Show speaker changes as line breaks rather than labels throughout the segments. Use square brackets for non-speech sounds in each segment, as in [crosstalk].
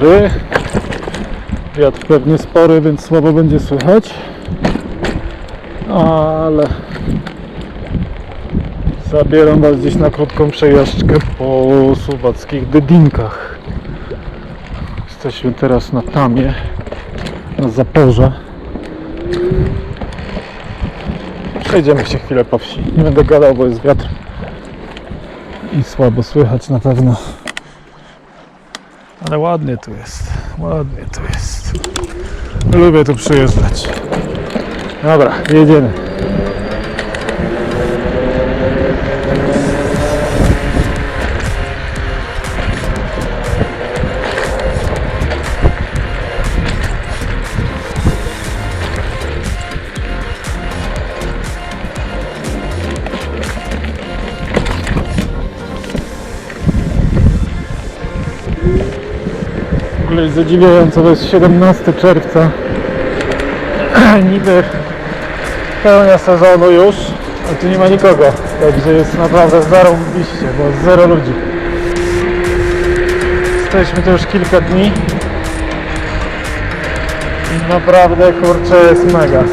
dobry. Wiatr pewnie spory, więc słabo będzie słychać. Ale zabieram Was gdzieś na krótką przejażdżkę po słowackich Dydinkach. Jesteśmy teraz na Tamie, na Zaporze. Przejdziemy się chwilę po wsi. Nie będę gadał, bo jest wiatr i słabo słychać na pewno. Ale ładnie tu jest, ładnie tu jest. Lubię tu przyjeżdżać. Dobra, jedziemy. Ogóle jest zadziwiająco, to jest 17 czerwca. [clears throat] Niby pełnia sezonu już, a tu nie ma nikogo. Także jest naprawdę zarąbiście, bo jest zero ludzi. Jesteśmy tu już kilka dni. I naprawdę kurczę jest mega.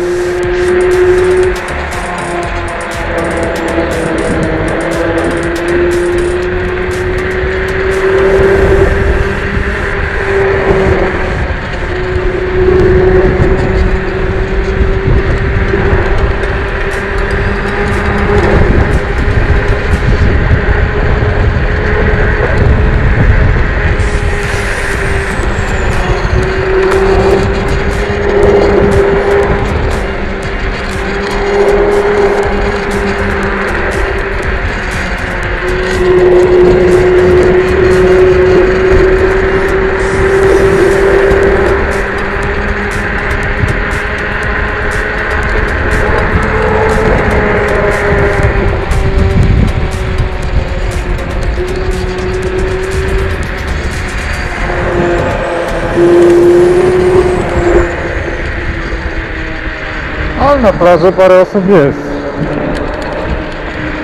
Na plaży parę osób jest.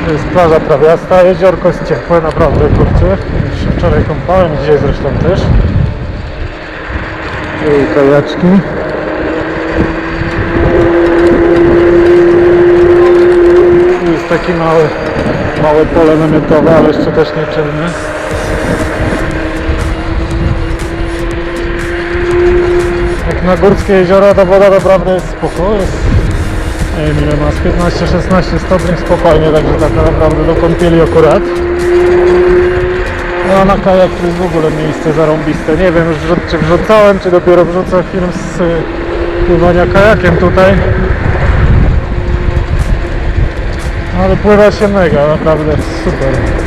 To jest plaża trawiasta, jeziorko jest ciepłe, naprawdę kurczę. Już wczoraj kąpałem, dzisiaj zresztą też. I kajaczki. Tu jest taki mały, małe pole namiotowe, ale jeszcze też nieczynne. Jak na górskie jezioro to woda naprawdę jest spoko. Jest, nie wiem ile ma, z 15-16 stopni spokojnie, także tak naprawdę do kąpieli akurat. No a na kajak to jest w ogóle miejsce zarąbiste. Nie wiem czy wrzucałem, czy dopiero wrzucę film z y, pływania kajakiem tutaj. Ale pływa się mega, naprawdę super.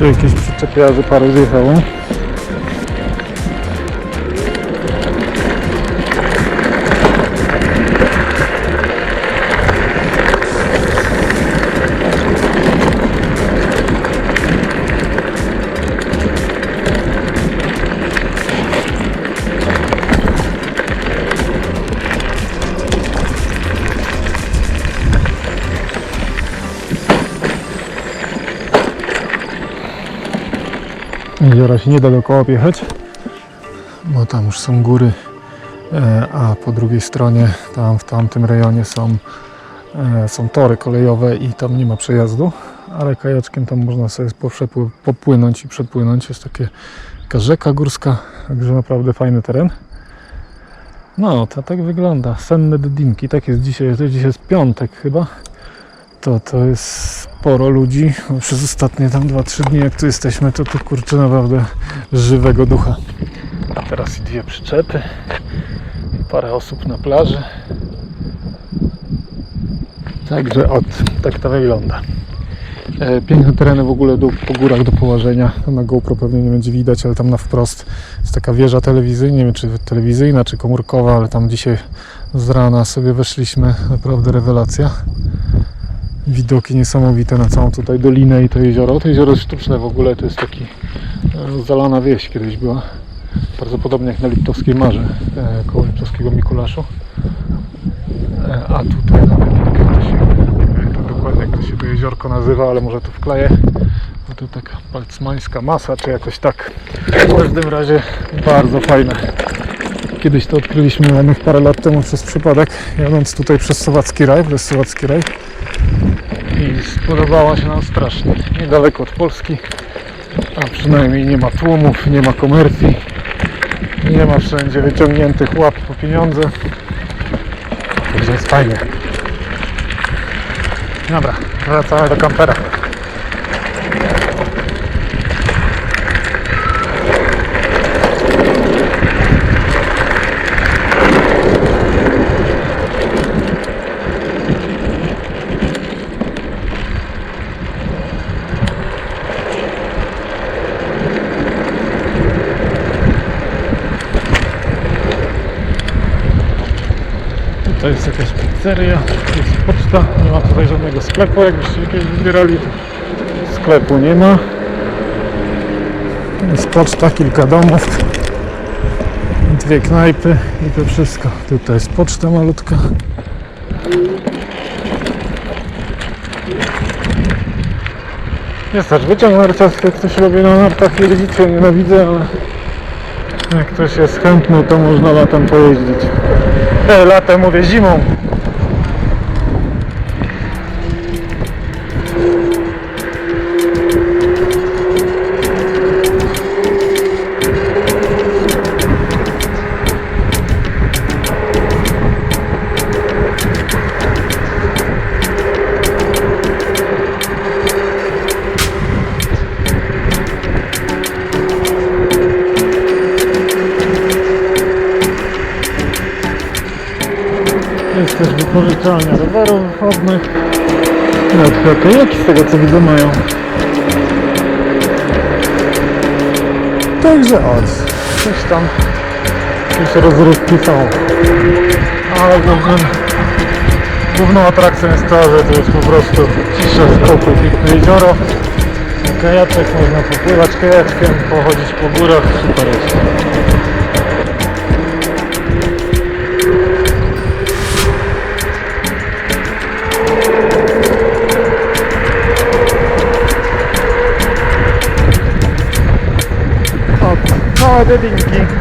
Jeszcze jakieś przyczepiarzy parę zjechało. Jeziora się nie da dookoła objechać, bo tam już są góry, e, a po drugiej stronie, tam w tamtym rejonie są, e, są tory kolejowe i tam nie ma przejazdu, ale kajaczkiem tam można sobie popłynąć i przepłynąć. Jest takie, taka rzeka górska, także naprawdę fajny teren. No, to tak wygląda. Senne Dydinki, tak jest dzisiaj, dzisiaj jest piątek chyba. To to jest sporo ludzi. Przez ostatnie tam 2-3 dni jak tu jesteśmy, to tu kurczę naprawdę żywego ducha. Teraz i dwie przyczepy. Parę osób na plaży. Także od, tak to wygląda. E, Piękne tereny w ogóle do, po górach do położenia. Na GoPro pewnie nie będzie widać, ale tam na wprost jest taka wieża telewizyjna, nie wiem czy telewizyjna, czy komórkowa, ale tam dzisiaj z rana sobie weszliśmy. Naprawdę rewelacja. Widoki niesamowite na całą tutaj dolinę i to jezioro. To jezioro jest sztuczne w ogóle, to jest taki e, zalana wieś kiedyś była. Bardzo podobnie jak na Liptowskiej Marze, e, koło Liptowskiego Mikulaszu. E, A tutaj nawet jak to się, nie dokładnie jak to się to jeziorko nazywa, ale może to wkleję. Bo to taka palcmańska masa, czy jakoś tak. W każdym razie bardzo fajne. Kiedyś to odkryliśmy parę lat temu przez przypadek, jadąc tutaj przez Słowacki Raj, przez Słowacki Raj. I spodobała się nam strasznie. Niedaleko od Polski, a przynajmniej nie ma tłumów, nie ma komercji, nie ma wszędzie wyciągniętych łap po pieniądze. Także jest fajnie. Dobra, wracamy do kampera. To jest jakaś pizzeria, jest poczta, nie ma tutaj żadnego sklepu, jakbyście kiedyś wybierali. Sklepu nie ma. Jest poczta, kilka domów, dwie knajpy i to wszystko. Tutaj jest poczta malutka. Jest też wyciąg narciarski, jak ktoś lubi na nartach jeździć, ja nienawidzę, ale jak ktoś jest chętny, to można latem pojeździć. Latem mówię zimą. Wypożyczalnia rowerów wodnych. Nawet chyba kajaki z tego co widzę mają. Także od. Coś tam. Jakieś rozrywki są. Ale głównym, główną atrakcją jest to, że to jest po prostu cisza, spokój, piękne jezioro. Kajaczek, można popływać kajaczkiem, pochodzić po górach, super jest. Małe dedinki.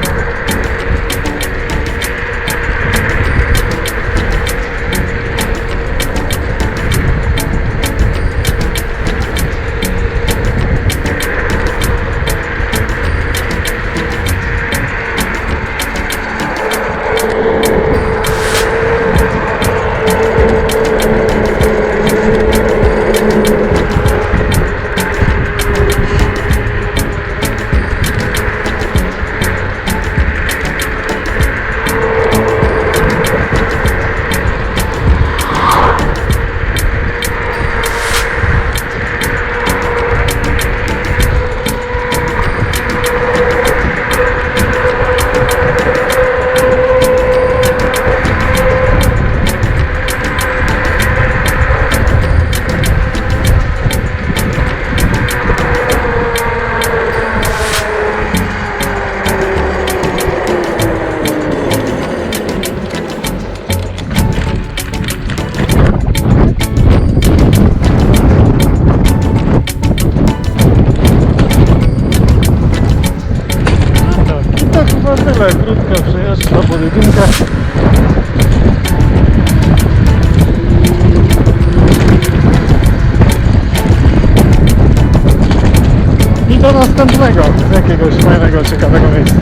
I do następnego, z jakiegoś fajnego, ciekawego miejsca.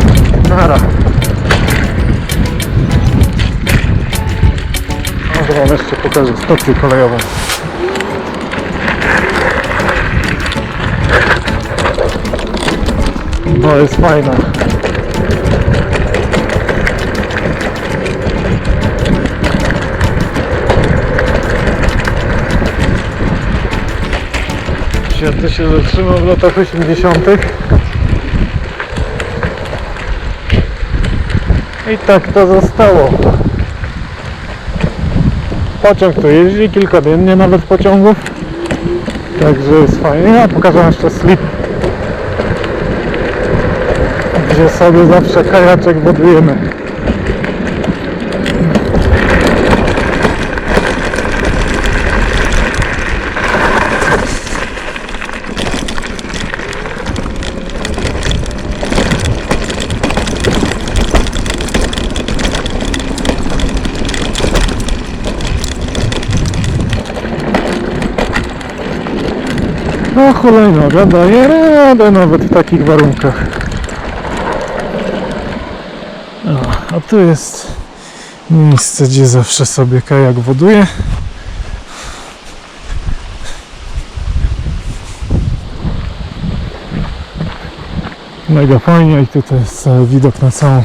Nara. Wam jeszcze pokażę stację kolejową. Bo jest fajna. Ja tu się zatrzymał w latach 80. I tak to zostało. Pociąg tu jeździ, kilkadziennie nawet pociągów. Także jest fajnie. Ja pokażę jeszcze slip. Gdzie sobie zawsze kajaczek wodujemy. Hulajnoga daje radę nawet w takich warunkach. A, a tu jest miejsce, gdzie zawsze sobie kajak woduje. Mega fajnie i tutaj jest widok na całą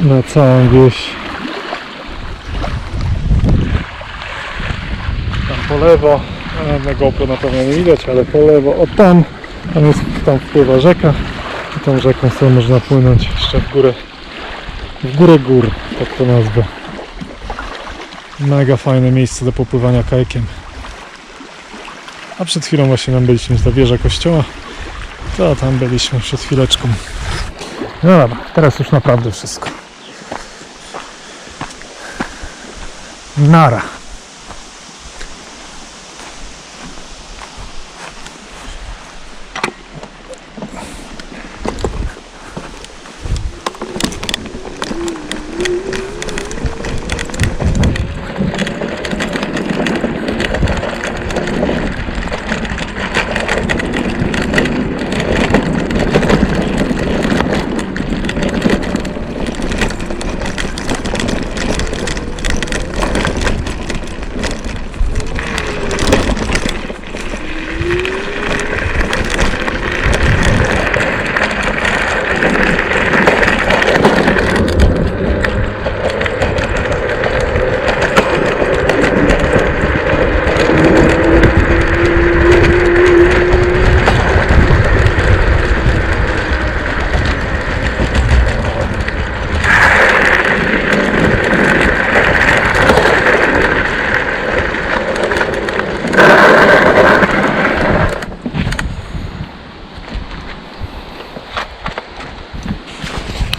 na całą wieś. Tam po lewo, na GoPro na pewno nie widać, ale po lewo, o tam, tam jest, tam wpływa rzeka i tą rzeką sobie można płynąć jeszcze w górę, w górę gór, tak to nazwę. Mega fajne miejsce do popływania kajkiem. A przed chwilą właśnie nam byliśmy ta wieża kościoła, to tam byliśmy przed chwileczką. No dobra, teraz już naprawdę wszystko. Nara.